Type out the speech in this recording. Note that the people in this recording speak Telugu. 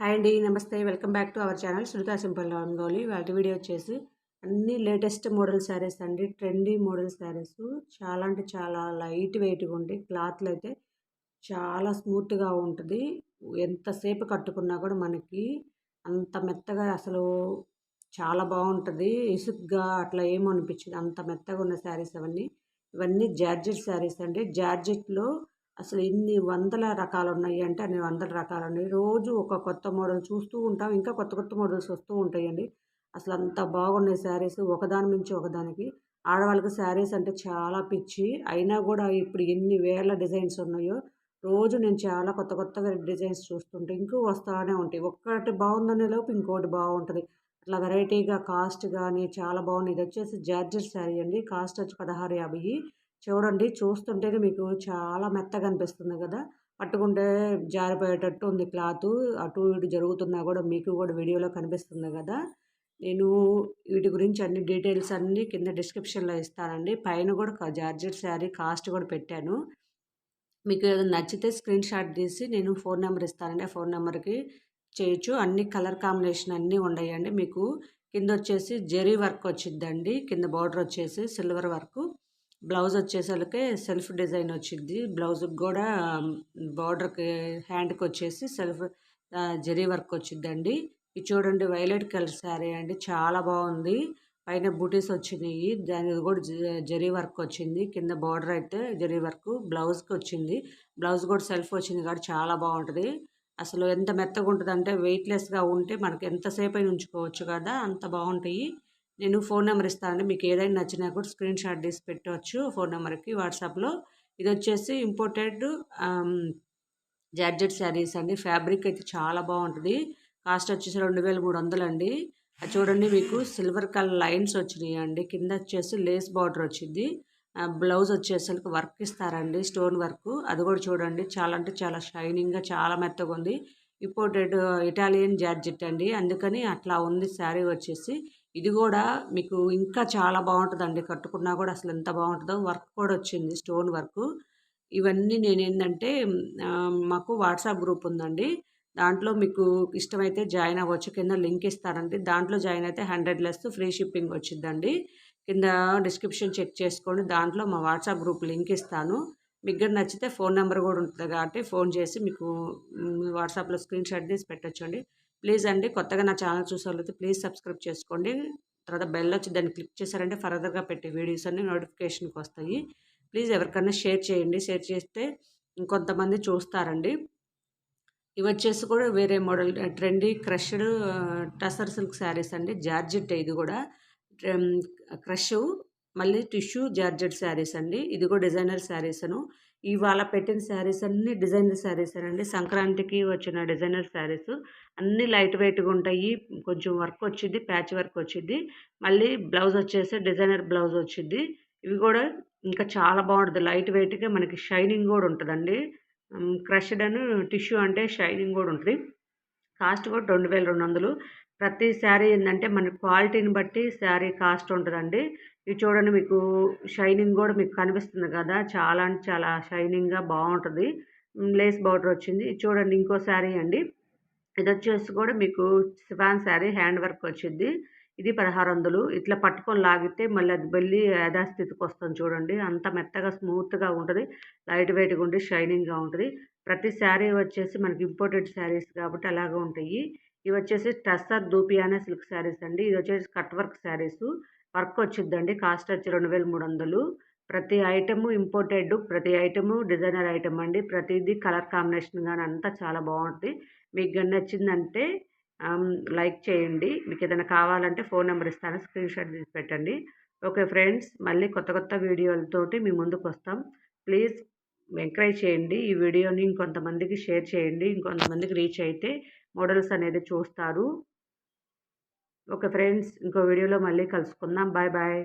హాయ్ అండి నమస్తే. Welcome back to our channel Shruta simple rangoli వాటి వీడియో వచ్చేసి అన్ని లేటెస్ట్ మోడల్ శారీస్ అండి ట్రెండీ మోడల్ శారీస్. చాలా అంటే చాలా లైట్ వెయిట్గా ఉంటాయి క్లాత్లు అయితే చాలా స్మూత్గా ఉంటుంది. ఎంతసేపు కట్టుకున్నా కూడా మనకి అంత మెత్తగా అసలు చాలా బాగుంటుంది. ఇసుగ్గా అట్లా ఏమో అనిపించింది. అంత మెత్తగా ఉన్న శారీస్ అవన్నీ. ఇవన్నీ జార్జెట్ శారీస్ అండి. జార్జెట్లో అసలు ఇన్ని వందల రకాలు ఉన్నాయి అంటే అన్ని వందల రకాలు ఉన్నాయి రోజు ఒక కొత్త మోడల్ చూస్తూ ఉంటాం. ఇంకా కొత్త కొత్త మోడల్స్ వస్తూ ఉంటాయండి. అసలు అంత బాగున్నాయి శారీస్. ఒకదాని మించి ఒకదానికి. ఆడవాళ్ళకి శారీస్ అంటే చాలా పిచ్చి. అయినా కూడా ఇప్పుడు ఎన్ని వేల డిజైన్స్ ఉన్నాయో రోజు నేను చాలా కొత్త కొత్తగా డిజైన్స్ చూస్తుంటే ఇంకో వస్తూనే ఉంటాయి. ఒక్కటి బాగుందనే లోపు ఇంకోటి బాగుంటుంది. అట్లా వెరైటీగా కాస్ట్ కానీ చాలా బాగుంది ఇది వచ్చేసి జార్జెట్ శారీ అండి. కాస్ట్ వచ్చి పదహారు యాభై. చూడండి చూస్తుంటేనే మీకు చాలా మెత్తగా అనిపిస్తుంది కదా! పట్టుకుంటే జారిపోయేటట్టు ఉంది క్లాత్. అటు ఇటు జరుగుతున్నా కూడా మీకు కూడా వీడియోలో కనిపిస్తుంది కదా! నేను వీటి గురించి అన్ని డీటెయిల్స్ అన్నీ కింద డిస్క్రిప్షన్లో ఇస్తానండి. పైన కూడా జార్జెట్ శారీ కాస్ట్ కూడా పెట్టాను. మీకు ఏదైనా నచ్చితే స్క్రీన్ షాట్ తీసి నేను ఫోన్ నెంబర్ ఇస్తానండి. ఆ ఫోన్ నెంబర్కి చేయొచ్చు. అన్ని కలర్ కాంబినేషన్ అన్నీ ఉన్నాయండి మీకు కింద వచ్చేసి జెరీ వర్క్ వచ్చిందండి కింద బార్డర్ వచ్చేసి సిల్వర్ వర్క్. బ్లౌజ్ వచ్చేసరికి సెల్ఫ్ డిజైన్ వచ్చింది. బ్లౌజ్కి కూడా బార్డర్కి హ్యాండ్కి వచ్చేసి సెల్ఫ్ జరీ వర్క్ వచ్చిందండి. ఇది చూడండి వైలెట్ కలర్ శారీ అండి. చాలా బాగుంది. పైన బూటీస్ వచ్చినాయి. దాని కూడా జరీ వర్క్ వచ్చింది. కింద బార్డర్ అయితే జరీ వర్క్ బ్లౌజ్కి వచ్చింది. బ్లౌజ్ కూడా సెల్ఫ్ వచ్చింది కాబట్టి చాలా బాగుంటుంది. అసలు ఎంత మెత్తగా ఉంటుంది అంటే వెయిట్లెస్గా ఉంటే మనకి ఎంతసేపు అయినా ఉంచుకోవచ్చు కదా అంత బాగుంటాయి. నేను ఫోన్ నెంబర్ ఇస్తానండి మీకు ఏదైనా నచ్చినా కూడా స్క్రీన్ షాట్ తీసి పెట్టవచ్చు ఫోన్ నెంబర్కి వాట్సాప్లో. ఇది వచ్చేసి ఇంపోర్టెడ్ జార్జెట్ శారీస్ అండి. ఫ్యాబ్రిక్ అయితే చాలా బాగుంటుంది. కాస్ట్ వచ్చేసి రెండు వేల మూడు వందలు అండి. చూడండి మీకు సిల్వర్ కలర్ లైన్స్ వచ్చినాయి అండి. కింద వచ్చేసి లేస్ బార్డర్ వచ్చింది. బ్లౌజ్ వచ్చేసరికి వర్క్ ఇస్తారండి స్టోన్ వర్క్ అది కూడా చూడండి. చాలా అంటే చాలా షైనింగ్గా చాలా మెత్తగా ఉంది. ఇంపోర్టెడ్ ఇటాలియన్ జార్జెట్ అండి. అందుకని అట్లా ఉంది శారీ వచ్చేసి. ఇది కూడా మీకు ఇంకా చాలా బాగుంటుందండి. కట్టుకున్నా కూడా అసలు ఎంత బాగుంటుందో వర్క్ కూడా వచ్చింది స్టోన్ వర్క్. ఇవన్నీ నేను ఏంటంటే మాకు వాట్సాప్ గ్రూప్ ఉందండి. దాంట్లో మీకు ఇష్టమైతే జాయిన్ అవ్వచ్చు. కింద లింక్ ఇస్తారండి దాంట్లో జాయిన్ అయితే హండ్రెడ్ లెస్ ఫ్రీ షిప్పింగ్ వచ్చిందండి. కింద డిస్క్రిప్షన్ చెక్ చేసుకోండి. దాంట్లో మా వాట్సాప్ గ్రూప్ లింక్ ఇస్తాను. మీకు నచ్చితే ఫోన్ నెంబర్ కూడా ఉంటుంది కాబట్టి ఫోన్ చేసి మీకు వాట్సాప్లో స్క్రీన్ షాట్ తీసి పెట్టచ్చండి. ప్లీజ్ అండి కొత్తగా నా ఛానల్ చూసేవాళ్ళైతే ప్లీజ్ సబ్స్క్రైబ్ చేసుకోండి. తర్వాత బెల్ వచ్చి దాన్ని క్లిక్ చేశారంటే ఫర్దర్గా పెట్టే వీడియోస్ అన్ని నోటిఫికేషన్కి వస్తాయి. ప్లీజ్ ఎవరికైనా షేర్ చేయండి. షేర్ చేస్తే ఇంకొంతమంది చూస్తారండి. ఇవి వచ్చేసి కూడా వేరే model trendy crushed tussar silk sarees అండి. జార్జెట్ ఇది కూడా. క్రష్ మళ్ళీ టిష్యూ జార్జెట్ శారీస్ అండి. ఇది కూడా డిజైనర్ శారీస్ను ఇవాళ పెట్టిన శారీస్ అన్ని డిజైనర్ శారీస్ అండి. సంక్రాంతికి వచ్చిన డిజైనర్ శారీస్ అన్నీ లైట్ వెయిట్గా ఉంటాయి. కొంచెం వర్క్ వచ్చింది ప్యాచ్ వర్క్ వచ్చింది. మళ్ళీ బ్లౌజ్ వచ్చేసి డిజైనర్ బ్లౌజ్ వచ్చింది. ఇవి కూడా ఇంకా చాలా బాగుంటుంది. లైట్ వెయిట్గా మనకి షైనింగ్ కూడా ఉంటుందండి. క్రష్డ్ అని టిష్యూ అంటే షైనింగ్ కూడా ఉంటుంది. కాస్ట్ కూడా రెండు వేల రెండు వందలు. ప్రతి శారీ ఏంటంటే మన క్వాలిటీని బట్టి శారీ కాస్ట్ ఉంటుందండి. ఇది చూడండి మీకు షైనింగ్ కూడా మీకు కనిపిస్తుంది కదా. చాలా అంటే చాలా షైనింగ్గా బాగుంటుంది. లేస్ బార్డర్ వచ్చింది. ఇది చూడండి ఇంకో శారీ అండి. ఇది వచ్చేసి కూడా మీకు సిఫాన్ శారీ హ్యాండ్ వర్క్ వచ్చింది. ఇది పదహారు వందలు. ఇట్లా పట్టుకొని లాగితే మళ్ళీ అది వెళ్ళి యథాస్థితికి వస్తుంది చూడండి. అంత మెత్తగా స్మూత్గా ఉంటుంది. లైట్ వెయిట్గా ఉండి షైనింగ్గా ఉంటుంది. ప్రతి శారీ వచ్చేసి మనకి ఇంపోర్టెడ్ శారీస్ కాబట్టి అలాగే ఉంటాయి. ఇవి వచ్చేసి టస్సర్ దూపియానే సిల్క్ శారీస్ అండి. ఇది వచ్చేసి కట్ వర్క్ శారీస్. వర్క్ వచ్చిందండి కాస్ట్ వచ్చి రెండు వేల మూడు వందలు. ప్రతి ఐటెము ఇంపోర్టెడ్ ప్రతి ఐటెము డిజైనర్ ఐటెం అండి. ప్రతిదీ కలర్ కాంబినేషన్ కానీ అంతా చాలా బాగుంటుంది. మీకు కానీ నచ్చిందంటే లైక్ చేయండి. మీకు ఏదైనా కావాలంటే ఫోన్ నెంబర్ ఇస్తాను. స్క్రీన్ షాట్ తీసి పెట్టండి. ఓకే ఫ్రెండ్స్ మళ్ళీ కొత్త కొత్త వీడియోలతోటి మీ ముందుకు వస్తాం. ప్లీజ్ ఎంకరేజ్ చేయండి. ఈ వీడియోని ఇంకొంతమందికి షేర్ చేయండి. ఇంకొంతమందికి రీచ్ అయితే మోడల్స్ అనేది చూస్తారు. ఓకే ఫ్రెండ్స్ ఇంకో వీడియోలో మళ్ళీ కలుసుకుందాం. Bye bye.